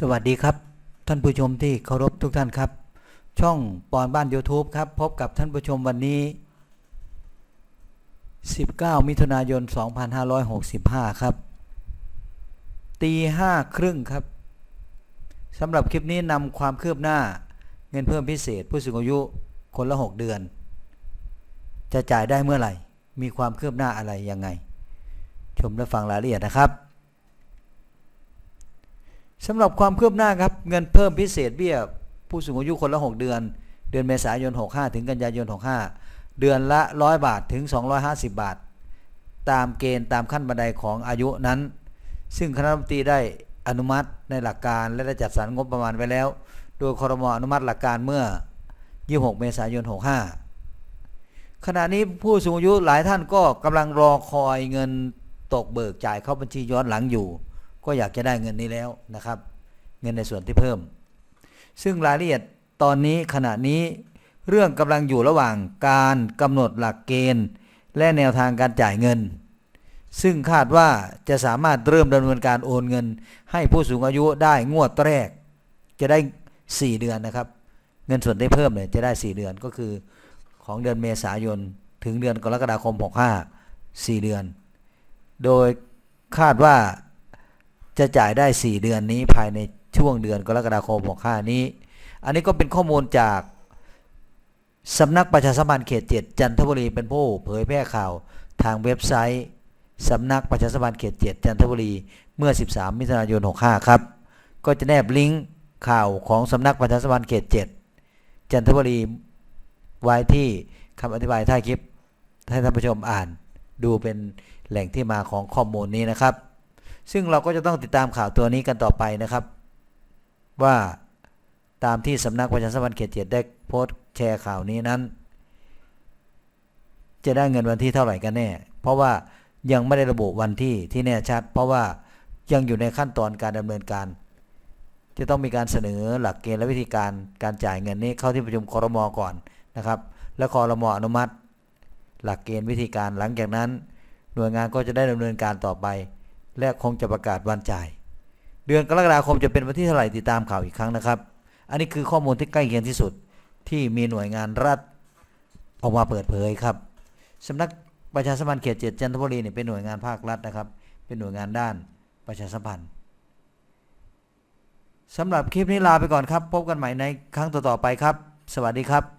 สวัสดีครับ ท่านผู้ชมที่เคารพทุกท่านครับ ช่องปอนบ้าน YouTube ครับ พบกับท่านผู้ชมวันนี้ 19 มิถุนายน 2565 ครับ ตีห้าครึ่งครับสำหรับคลิปนี้นำความคืบหน้าเงินเพิ่มพิเศษ ผู้สูงอายุคนละ 6 เดือน จะจ่ายได้เมื่อไหร่ มีความคืบหน้าอะไรยังไง ชมและฟังรายละเอียดนะครับ สำหรับความคืบหน้าครับ เงินเพิ่มพิเศษเบี้ย ผู้สูงอายุคนละ 6 เดือน เดือนเมษายน 65 ถึงกันยายน 65 เดือนละ 100 บาทถึง 250 บาท ตามเกณฑ์ตามขั้นบันไดของอายุนั้น ซึ่งคณะรัฐมนตรีได้อนุมัติในหลักการและได้จัดสรรงบประมาณไว้แล้ว โดยคอรมอนุมัติหลักการเมื่อ 26 เมษายน 65 ขณะนี้ผู้สูงอายุหลายท่านก็กำลังรอคอยเงินตกเบิกจ่ายเข้าบัญชีย้อนหลังอยู่ ก็อยากจะได้เงินนี้แล้วนะครับ เงินในส่วนที่เพิ่ม ซึ่งรายละเอียดตอนนี้ขณะนี้เรื่องกำลังอยู่ระหว่างการกำหนดหลักเกณฑ์ และแนวทางการจ่ายเงิน ซึ่งคาดว่าจะสามารถเริ่มดำเนินการโอนเงิน ให้ผู้สูงอายุได้งวดแรก จะได้ 4 เดือนนะครับ เงินส่วนที่เพิ่มเนี่ยจะได้ 4 เดือนก็คือของเดือนเมษายน ถึงเดือนกรกฎาคม 65 4 เดือน โดยคาดว่า จะจ่ายได้ 4 เดือนนี้ภายในช่วงเดือนกรกฎาคม65นี้ อันนี้ก็เป็นข้อมูลจากสำนักประชาสัมพันธ์เขต7จันทบุรีเป็นผู้เผยแพร่ข่าวทางเว็บไซต์สำนักประชาสัมพันธ์เขต7จันทบุรีเมื่อ 13 มิถุนายน 65 ครับ ก็จะแนบลิงก์ข่าวของสำนักประชาสัมพันธ์เขต7จันทบุรีไว้ที่คำอธิบายท้ายคลิปให้ท่านผู้ชมอ่าน ดูเป็นแหล่งที่มาของข้อมูลนี้นะครับ ซึ่งเราก็จะต้องติดตามข่าวตัวนี้กันต่อไปนะครับ ว่าตามที่สำนักประชาสัมพันธ์เขตเจ็ดได้โพสต์แชร์ข่าวนี้นั้น จะได้เงินวันที่เท่าไหร่กันแน่ เพราะว่ายังไม่ได้ระบุวันที่ที่แน่ชัด เพราะว่ายังอยู่ในขั้นตอนการดำเนินการ จะต้องมีการเสนอหลักเกณฑ์และวิธีการการจ่ายเงินนี้เข้าที่ประชุมคอรมอก่อนนะครับ และคอรมออนุมัติ หลักเกณฑ์วิธีการหลังจากนั้น หน่วยงานก็จะได้ดำเนินการต่อไป และคงจะประกาศวันจ่าย เดือนกรกฎาคมจะเป็นวันที่เท่าไหร่ติดตามข่าวอีกครั้งนะครับ อันนี้คือข้อมูลที่ใกล้เคียงที่สุดที่มีหน่วยงานรัฐออกมาเปิดเผยครับสำนักประชาสัมพันธ์เขตเจ็ดจันทบุรีเนี่ยเป็นหน่วยงานภาครัฐนะครับ เป็นหน่วยงานด้านประชาสัมพันธ์สำหรับคลิปนี้ลาไปก่อนครับ พบกันใหม่ในครั้งต่อๆไปครับ สวัสดีครับ